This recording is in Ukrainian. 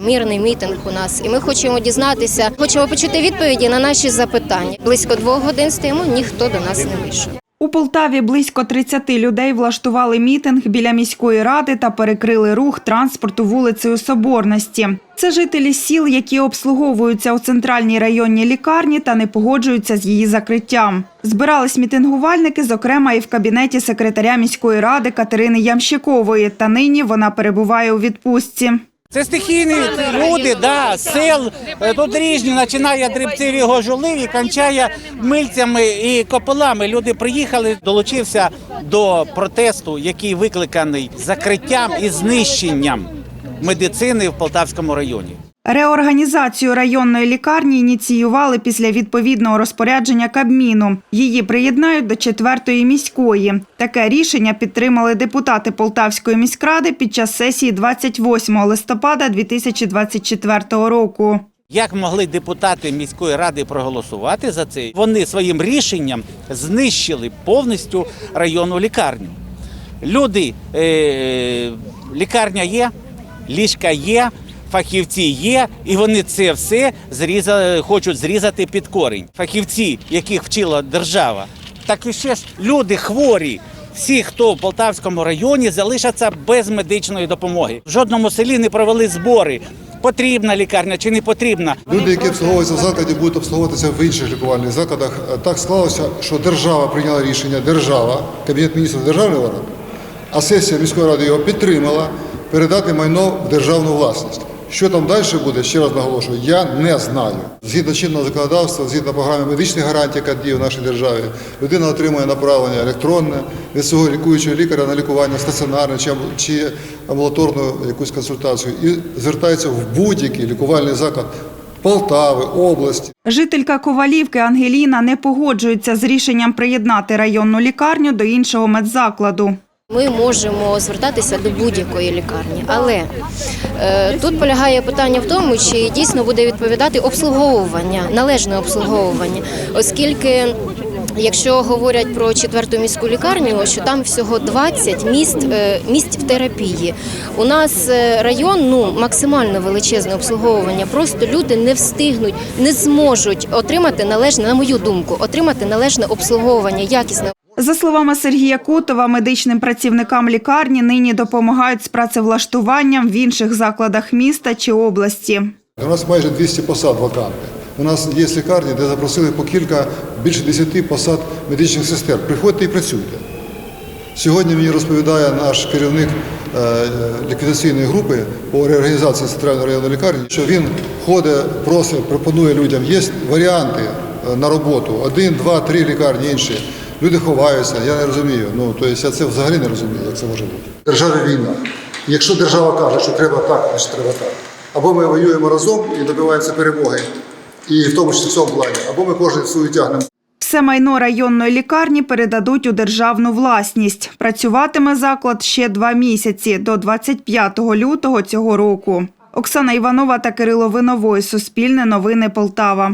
Мирний мітинг у нас, і ми хочемо дізнатися, хочемо почути відповіді на наші запитання. Близько двох годин стоїмо, ніхто до нас не вийшов. У Полтаві близько 30 людей влаштували мітинг біля міської ради та перекрили рух транспорту вулицею Соборності. Це жителі сіл, які обслуговуються у центральній районній лікарні та не погоджуються з її закриттям. Збирались мітингувальники, зокрема, і в кабінеті секретаря міської ради Катерини Ямщикової. Та нині вона перебуває у відпустці. Це стихійні люди, да, сел. Е, Тут різні, починає дрібцеві гожуливі, кончає мильцями і копилами. Люди приїхали, долучився до протесту, який викликаний закриттям і знищенням медицини в Полтавському районі. Реорганізацію районної лікарні ініціювали після відповідного розпорядження Кабміну. Її приєднають до четвертої міської. Таке рішення підтримали депутати Полтавської міськради під час сесії 28 листопада 2024 року. Як могли депутати міської ради проголосувати за це? Вони своїм рішенням знищили повністю районну лікарню. Люди, е, лікарня є, ліжка є, фахівці є, і вони це все зрізали, хочуть зрізати під корінь. Фахівці, яких вчила держава, так і ще ж люди хворі. Всі, хто в Полтавському районі, залишаться без медичної допомоги. В жодному селі не провели збори. Потрібна лікарня чи не потрібна. Люди, які обслуговуються в закладі, будуть обслуговуватися в інших лікувальних закладах. Так склалося, що держава прийняла рішення, держава, кабінет міністрів державний орган, а сесія міської ради його підтримала передати майно в державну власність. Що там далі буде, ще раз наголошую, я не знаю. Згідно чинного законодавства, згідно програми медичних гарантій, яка діє в нашій державі, людина отримує направлення електронне від свого лікуючого лікаря на лікування стаціонарне чи, амбулаторну якусь консультацію і звертається в будь-який лікувальний заклад Полтави, області. Жителька Ковалівки Ангеліна не погоджується з рішенням приєднати районну лікарню до іншого медзакладу. Ми можемо звертатися до будь-якої лікарні, але е, тут полягає питання в тому, чи дійсно буде відповідати обслуговування, належне обслуговування, оскільки. Якщо говорять про четверту міську лікарню, що там всього 20 міст, е, місць в терапії. У нас е, район ну максимально величезне обслуговування. Просто люди не встигнуть, не зможуть отримати належне, на мою думку, отримати належне обслуговування, якісне За словами Сергія Котова, медичним працівникам лікарні нині допомагають з працевлаштуванням в інших закладах міста чи області. У нас майже 200 посад вакантних. У нас є лікарні, де запросили по кілька, більше 10 посад медичних сестер. Приходьте і працюйте. Сьогодні мені розповідає наш керівник е, ліквідаційної групи по реорганізації центральної районної лікарні, що він ходить, просить, пропонує людям. Є варіанти е, на роботу: один, два, три лікарні інші. Люди ховаються, я не розумію. Ну тобто я це взагалі не розумію, як це може бути. В державі війна. Якщо держава каже, що треба так, значить треба так. Або ми воюємо разом і добиваємося перемоги, і в тому числі в цьому плані, або ми кожен свою тягнемо. Все майно районної лікарні передадуть у державну власність. Працюватиме заклад ще два місяці до 25 лютого цього року. Оксана Іванова та Кирило Виновой. Суспільне новини Полтава.